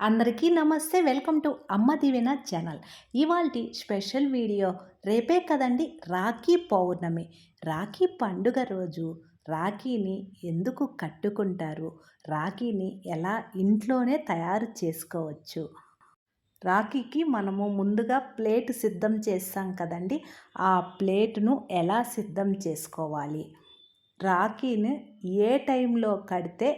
అందరికీ నమస్తే. Welcome to Amma Divena channel. ఇవాల్టి స్పెషల్ వీడియో రేపే కదండి రాఖీ పౌర్ణమి. రాఖీ పండుగ రోజు రాఖీని ఎందుకు కట్టుకుంటారు? రాఖీని ఎలా ఇంట్లోనే తయారు చేసుకోవచ్చు? రాఖీకి మనము ముందుగా ప్లేట్ సిద్ధం చేస్తాం కదండి. ఆ ప్లేట్ను ఎలా సిద్ధం చేసుకోవాలి? రాఖీని ఏ టైంలో కడితే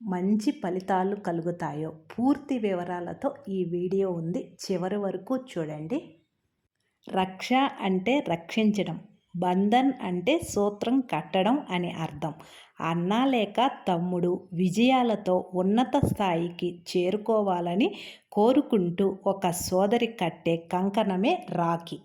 మంచి ఫలితాలు కలుగుతాయో పూర్తి వివరాలతో ఈ వీడియో ఉంది. చివరి వరకు చూడండి. రక్ష అంటే రక్షించడం బంధన్ అంటే సూత్రం కట్టడం అని అర్థం. అన్న లేక తమ్ముడు విజయాలతో ఉన్నత స్థాయికి చేరుకోవాలని కోరుకుంటూ ఒక సోదరి కట్టే కంకణమే రాఖీ.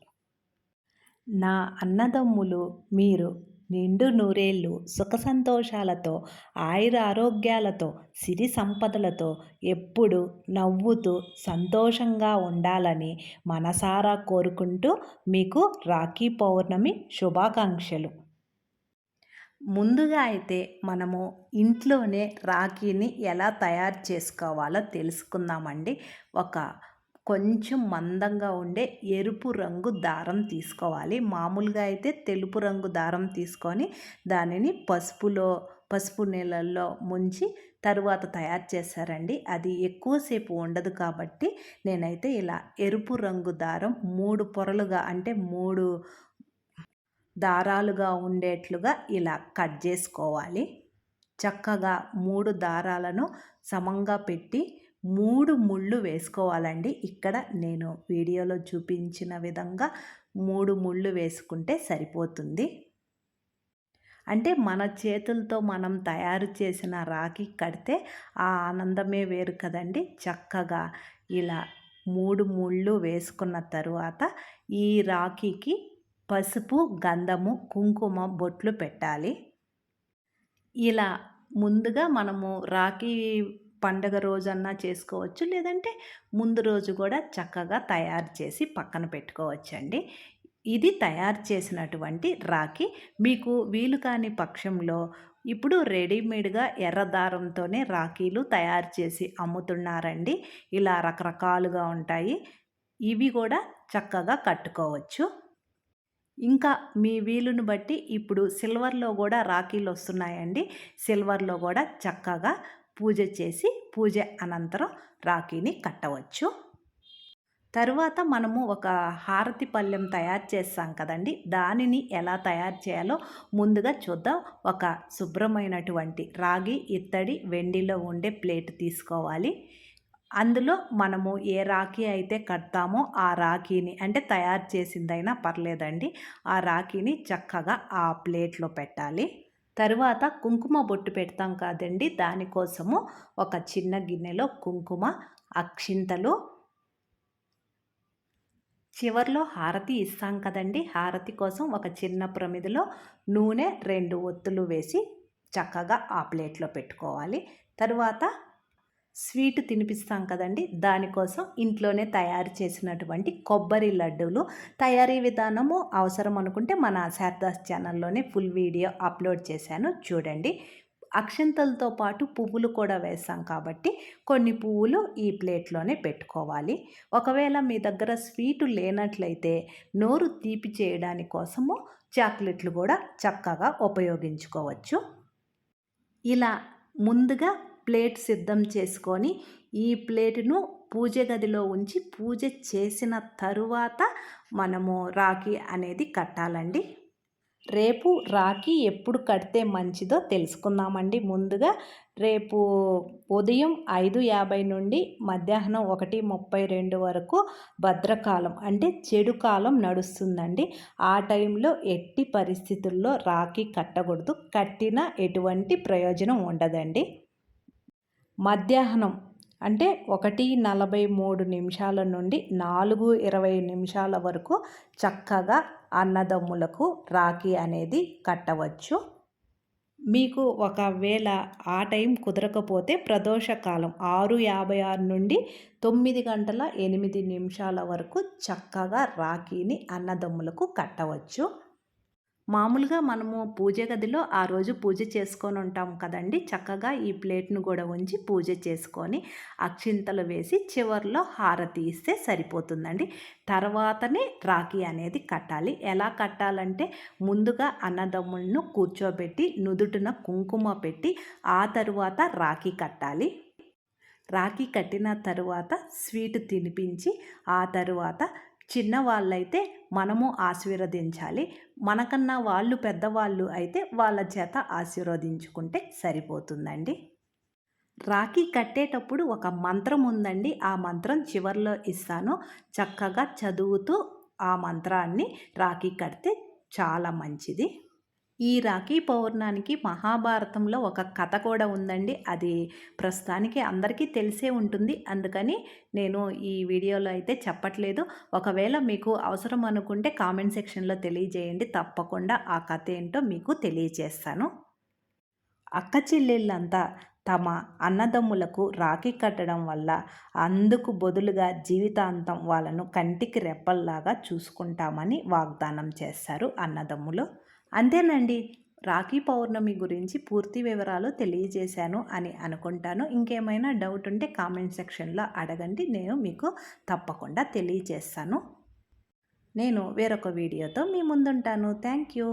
నా అన్నదమ్ములు మీరు నిండు నూరేళ్ళు సుఖ సంతోషాలతో ఆయుర ఆరోగ్యాలతో సిరి సంపదలతో ఎప్పుడు నవ్వుతూ సంతోషంగా ఉండాలని మనసారా కోరుకుంటూ మీకు రాఖీ పౌర్ణమి శుభాకాంక్షలు. ముందుగా అయితే మనము ఇంట్లోనే రాఖీని ఎలా తయారు చేసుకోవాలో తెలుసుకుందామండి. ఒక కొంచెం మందంగా ఉండే ఎరుపు రంగు దారం తీసుకోవాలి. మామూలుగా అయితే తెలుపు రంగు దారం తీసుకొని దానిని పసుపులో పసుపు నీళ్ళల్లో ముంచి తరువాత తయారు చేశారండి. అది ఎక్కువసేపు ఉండదు కాబట్టి నేనైతే ఇలా ఎరుపు రంగు దారం మూడు పొరలుగా అంటే మూడు దారాలుగా ఉండేట్లుగా ఇలా కట్ చేసుకోవాలి. చక్కగా మూడు దారాలను సమంగా పెట్టి మూడు ముళ్ళు వేసుకోవాలండి. ఇక్కడ నేను వీడియోలో చూపించిన విధంగా మూడు ముళ్ళు వేసుకుంటే సరిపోతుంది. అంటే మన చేతులతో మనం తయారు చేసిన రాఖీ కడితే ఆ ఆనందమే వేరు కదండి. చక్కగా ఇలా మూడు ముళ్ళు వేసుకున్న తరువాత ఈ రాఖీకి పసుపు గంధము కుంకుమ బొట్లు పెట్టాలి. ఇలా ముందుగా మనము రాఖీ పండగ రోజన్నా చేసుకోవచ్చు. లేదంటే ముందు రోజు కూడా చక్కగా తయారు చేసి పక్కన పెట్టుకోవచ్చండి. ఇది తయారు చేసినటువంటి రాఖీ. మీకు వీలు కాని పక్షంలో ఇప్పుడు రెడీమేడ్గా ఎర్ర దారంతోనే రాఖీలు తయారు చేసి అమ్ముతున్నారండి. ఇలా రకరకాలుగా ఉంటాయి. ఇవి కూడా చక్కగా కట్టుకోవచ్చు. ఇంకా మీ వీలును బట్టి ఇప్పుడు సిల్వర్లో కూడా రాఖీలు వస్తున్నాయండి. సిల్వర్లో కూడా చక్కగా పూజ చేసి పూజ అనంతరం రాఖీని కట్టవచ్చు. తరువాత మనము ఒక హారతి పళ్ళెం తయారు చేస్తాం కదండి. దానిని ఎలా తయారు చేయాలో ముందుగా చూద్దాం. ఒక శుభ్రమైనటువంటి రాగి ఇత్తడి వెండిలో ఉండే ప్లేట్ తీసుకోవాలి. అందులో మనము ఏ రాఖీ అయితే కడతామో ఆ రాఖీని అంటే తయారు చేసిందైనా పర్లేదండి. ఆ రాఖీని చక్కగా ఆ ప్లేట్లో పెట్టాలి. తరువాత కుంకుమ బొట్టు పెడతాం కాదండి. దానికోసము ఒక చిన్న గిన్నెలో కుంకుమ అక్షింతలు చివరిలో హారతి ఇస్తాం కదండి. హారతి కోసం ఒక చిన్న ప్రమిదిలో నూనె రెండు ఒత్తులు వేసి చక్కగా ఆ ప్లేట్లో పెట్టుకోవాలి. తరువాత స్వీట్ తినిపిస్తాం కదండి. దానికోసం ఇంట్లోనే తయారు చేసినటువంటి కొబ్బరి లడ్డూలు తయారీ విధానము అవసరం అనుకుంటే మన శారదాస్ ఛానల్లోనే ఫుల్ వీడియో అప్లోడ్ చేశాను. చూడండి. అక్షంతలతో పాటు పువ్వులు కూడా వేసాం కాబట్టి కొన్ని పువ్వులు ఈ ప్లేట్లోనే పెట్టుకోవాలి. ఒకవేళ మీ దగ్గర స్వీటు లేనట్లయితే నోరు తీపి చేయడాని కోసము చాక్లెట్లు కూడా చక్కగా ఉపయోగించుకోవచ్చు. ఇలా ముందుగా ప్లేట్ సిద్ధం చేసుకొని ఈ ప్లేటును పూజ గదిలో ఉంచి పూజ చేసిన తరువాత మనము రాఖీ అనేది కట్టాలండి. రేపు రాఖీ ఎప్పుడు కడితే మంచిదో తెలుసుకుందామండి. ముందుగా రేపు ఉదయం ఐదు యాభై నుండి మధ్యాహ్నం ఒకటి ముప్పై రెండు వరకు భద్రకాలం అంటే చెడు కాలం నడుస్తుందండి. ఆ టైంలో ఎట్టి పరిస్థితుల్లో రాఖీ కట్టకూడదు. కట్టిన ఎటువంటి ప్రయోజనం ఉండదండి. మధ్యాహ్నం అంటే ఒకటి నలభై మూడు నిమిషాల నుండి నాలుగు ఇరవై నిమిషాల వరకు చక్కగా అన్నదమ్ములకు రాఖీ అనేది కట్టవచ్చు. మీకు ఒకవేళ ఆ టైం కుదరకపోతే ప్రదోషకాలం ఆరు యాభై ఆరు నుండి తొమ్మిది గంటల ఎనిమిది నిమిషాల వరకు చక్కగా రాఖీని అన్నదమ్ములకు కట్టవచ్చు. మామూలుగా మనము పూజ గదిలో ఆ రోజు పూజ చేసుకొని ఉంటాం కదండి. చక్కగా ఈ ప్లేట్ను కూడా ఉంచి పూజ చేసుకొని అక్షింతలు వేసి చివర్లో హారతి ఇస్తే సరిపోతుందండి. తర్వాతనే రాఖీ అనేది కట్టాలి. ఎలా కట్టాలంటే ముందుగా అన్నదమ్ములను కూర్చోబెట్టి నుదుటిన కుంకుమ పెట్టి ఆ తరువాత రాఖీ కట్టాలి. రాఖీ కట్టిన తరువాత స్వీట్ తినిపించి ఆ తరువాత చిన్నవాళ్ళైతే మనము ఆశీర్వదించాలి. మనకన్నా వాళ్ళు పెద్దవాళ్ళు అయితే వాళ్ళ చేత ఆశీర్వదించుకుంటే సరిపోతుందండి. రాఖీ కట్టేటప్పుడు ఒక మంత్రం ఉందండి. ఆ మంత్రం చివరిలో ఇస్తాను. చక్కగా చదువుతూ ఆ మంత్రాన్ని రాఖీ కడితే చాలా మంచిది. ఈ రాఖీ పౌర్ణానికి మహాభారతంలో ఒక కథ కూడా ఉందండి. అది ప్రస్తుతానికి అందరికీ తెలిసే ఉంటుంది. అందుకని నేను ఈ వీడియోలో అయితే చెప్పట్లేదు. ఒకవేళ మీకు అవసరం అనుకుంటే కామెంట్ సెక్షన్లో తెలియజేయండి. తప్పకుండా ఆ కథ ఏంటో మీకు తెలియజేస్తాను. అక్క చెల్లెళ్ళంతా తమ అన్నదమ్ములకు రాఖీ కట్టడం వల్ల అందుకు బదులుగా జీవితాంతం వాళ్ళను కంటికి రెప్పల్లాగా చూసుకుంటామని వాగ్దానం చేస్తారు అన్నదమ్ములు. అంతేనండి. రాఖీ పౌర్ణమి గురించి పూర్తి వివరాలు తెలియజేశాను అని అనుకుంటాను. ఇంకేమైనా డౌట్ ఉంటే కామెంట్ సెక్షన్లో అడగండి. నేను మీకు తప్పకుండా తెలియజేస్తాను. నేను వేరొక వీడియోతో మీ ముందుంటాను. Thank you.